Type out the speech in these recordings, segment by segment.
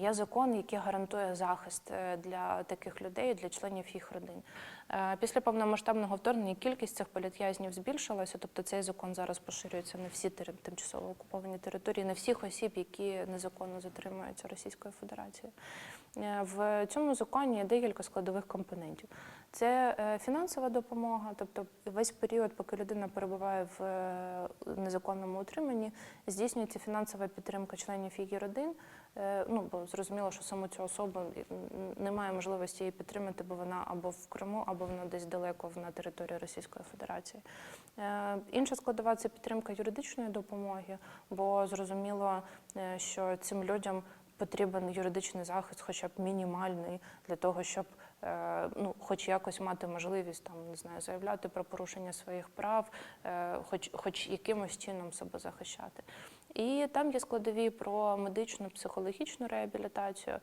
Є закон, який гарантує захист е, для таких людей, для членів їх родин. Е, Після повномасштабного вторгнення кількість цих політв'язнів збільшилася, тобто цей закон зараз поширюється на всі тимчасово окуповані території, на всіх осіб, які незаконно затримуються Російською Федерацією. Е, В цьому законі є декілька складових компонентів. Це фінансова допомога, тобто весь період, поки людина перебуває в незаконному утриманні, здійснюється фінансова підтримка членів її родин. Ну, бо зрозуміло, що саму цю особу немає можливості її підтримати, бо вона або в Криму, або вона десь далеко на території Російської Федерації. Е, Інша складова це підтримка юридичної допомоги, бо зрозуміло, е, що цим людям потрібен юридичний захист, хоча б мінімальний, для того, щоб е, ну, хоч якось мати можливість там не знаю, заявляти про порушення своїх прав, хоч, хоч якимось чином себе захищати. І там є складові про медичну психологічну реабілітацію.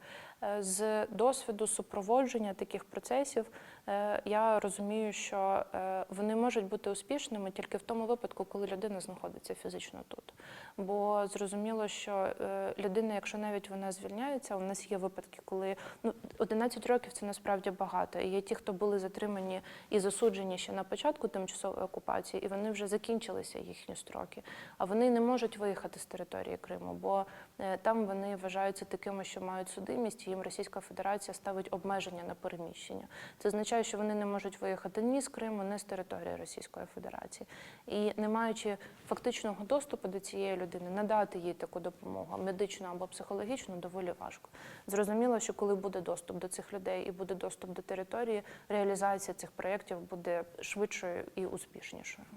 Е, З досвіду супроводження таких процесів е, я розумію, що е, вони можуть бути успішними тільки в тому випадку, коли людина знаходиться фізично тут. Бо зрозуміло, що людина, якщо навіть вона звільняється, у нас є випадки, коли ну 11 років це насправді багато. І є ті, хто були затримані і засуджені ще на початку тимчасової окупації, і вони вже закінчилися їхні строки. А вони не можуть виїхати з території Криму, бо е, там вони вважаються такими, що мають судимість, і їм Російська Федерація ставить обмеження на переміщення. Це означає, що вони не можуть виїхати ні з Криму, ні з території Російської Федерації. І не маючи фактичного доступу до цієї людини, надати їй таку допомогу, медичну або психологічну, доволі важко. Зрозуміло, що коли буде доступ до цих людей і буде доступ до території, реалізація цих проєктів буде швидшою і успішнішою.